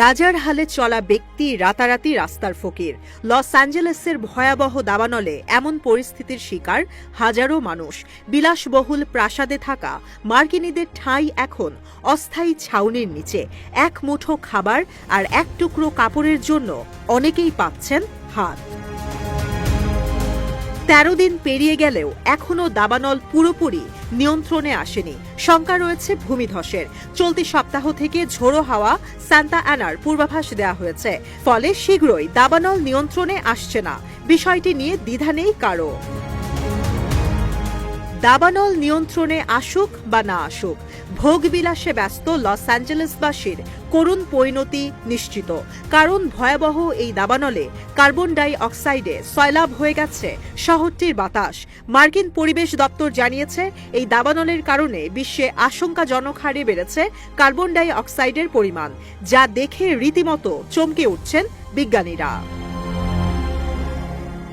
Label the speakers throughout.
Speaker 1: রাজার হালে চলা ব্যক্তি রাতারাতি রাস্তার ফকির। লস অ্যাঞ্জেলেসের ভয়াবহ দাবানলে এমন পরিস্থিতির শিকার হাজারো মানুষ। বিলাসবহুল প্রাসাদে থাকা মার্কিনীদের ঠাঁই এখন অস্থায়ী ছাউনির নিচে। এক মুঠো খাবার আর এক টুকরো কাপড়ের জন্য অনেকেই পাচ্ছেন হাত। তেরো দিন পেরিয়ে গেলেও এখনও দাবানল পুরোপুরি নিয়ন্ত্রণে আসেনি। শঙ্কা রয়েছে ভূমিধসের। চলতি সপ্তাহ থেকে ঝোড়ো হাওয়া সান্তা অ্যানার পূর্বাভাস দেওয়া হয়েছে। ফলে শীঘ্রই দাবানল নিয়ন্ত্রণে আসছে না। বিষয়টি নিয়ে দ্বিধা নেই কারও দাবানল নিয়ন্ত্রণে আসুক বা না আসুক, ভোগবিলাসে ব্যস্ত লস অ্যাঞ্জেলেসবাসীর করুণ পরিণতি নিশ্চিত। কারণ ভয়াবহ এই দাবানলে কার্বন ডাই অক্সাইডে সয়লাভ হয়ে গেছে শহরটির বাতাস। মার্কিন পরিবেশ দপ্তর জানিয়েছে, এই দাবানলের কারণে বিশ্বে আশঙ্কাজনক হারে বেড়েছে কার্বন ডাই অক্সাইডের পরিমাণ, যা দেখে রীতিমতো চমকে উঠছেন বিজ্ঞানীরা।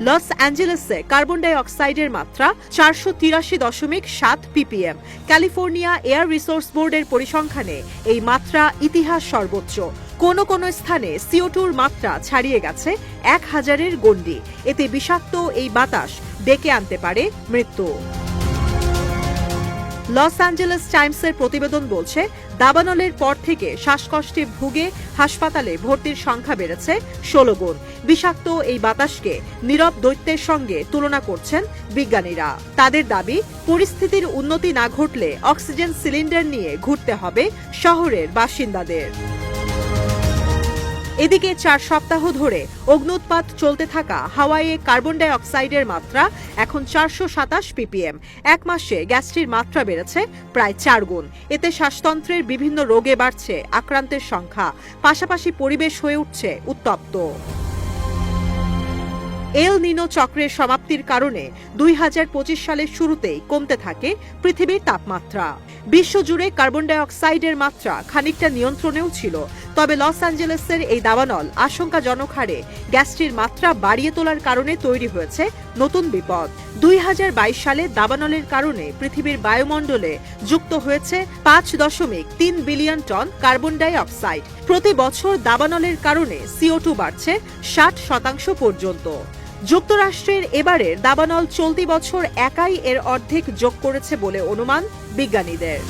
Speaker 1: লস অ্যাঞ্জেলেসে কার্বন ডাই অক্সাইডের মাত্রা চারশো তিরাশি দশমিক সাত পিপিএম। ক্যালিফোর্নিয়া এয়ার রিসোর্স বোর্ডের পরিসংখ্যানে এই মাত্রা ইতিহাস সর্বোচ্চ। কোন কোন স্থানে সিওটুর মাত্রা ছাড়িয়ে গেছে এক হাজারের গণ্ডি। এতে বিষাক্ত এই বাতাস ডেকে আনতে পারে মৃত্যু। লস অ্যাঞ্জেলেস টাইমসের প্রতিবেদন বলছে দাবানলের পর থেকে শ্বাসকষ্টে ভুগে হাসপাতালে ভর্তির সংখ্যা বেড়েছে ষোলো গুণ। বিষাক্ত এই বাতাসকে নীরব দৈত্যের সঙ্গে তুলনা করছেন বিজ্ঞানীরা। তাদের দাবি, পরিস্থিতির উন্নতি না ঘটলে অক্সিজেন সিলিন্ডার নিয়ে ঘুরতে হবে শহরের বাসিন্দাদের। এদিকে চার সপ্তাহ ধরে অগ্নুৎপাত চলতে থাকা হাওয়াইয়ে কার্বন ডাই অক্সাইডের মাত্রা এখন চারশো সাতাশ পিপিএম। এক মাসে গ্যাসটির মাত্রা বেড়েছে প্রায় চার গুণ। এতে শ্বাসতন্ত্রের বিভিন্ন রোগে বাড়ছে আক্রান্তের সংখ্যা। পাশাপাশি পরিবেশ হয়ে উঠছে উত্তপ্ত। এল নিনো চক্রের সমাপ্তির কারণে দুই হাজার পঁচিশ সালের শুরুতেই কমতে থাকে পৃথিবীর তাপমাত্রা। বিশ্বজুড়ে কার্বন ডাই অক্সাইডের মাত্রা খানিকটা নিয়ন্ত্রণেও ছিল, তবে লস অ্যাঞ্জেলেসের এই দাবানল আশঙ্কাজনক হারে গ্যাসটির মাত্রা বাড়িয়ে তোলার কারণে তৈরি হয়েছে নতুন বিপদ। দুই হাজার বাইশ সালে দাবানলের কারণে পৃথিবীর বায়ুমণ্ডলে যুক্ত হয়েছে পাঁচ দশমিক তিন billion ton carbon dioxide প্রতি বছর দাবানলের কারণে সিও বাড়ছে ষাট শতাংশ পর্যন্ত। যুক্তরাষ্ট্রের এবারের দাবানল চলতি বছর একাই এর অর্ধেক যোগ করেছে বলে অনুমান বিজ্ঞানীদের।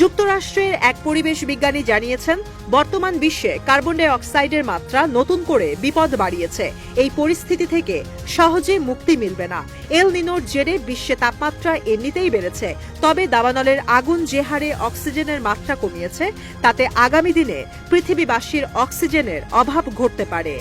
Speaker 1: যুক্তরাষ্ট্রের এক পরিবেশ বিজ্ঞানী জানিয়েছেন, বর্তমান বিশ্বে কার্বন ডাই অক্সাইডের মাত্রা নতুন করে বিপদ বাড়িয়েছে। এই পরিস্থিতি থেকে সহজে মুক্তি মিলবে না। এল নিনোর জেরে বিশ্বে তাপমাত্রা এমনিতেই বেড়েছে, তবে দাবানলের আগুন যে হারে অক্সিজেনের মাত্রা কমিয়েছে, তাতে আগামী দিনে পৃথিবীবাসীর অক্সিজেনের অভাব ঘটতে পারে।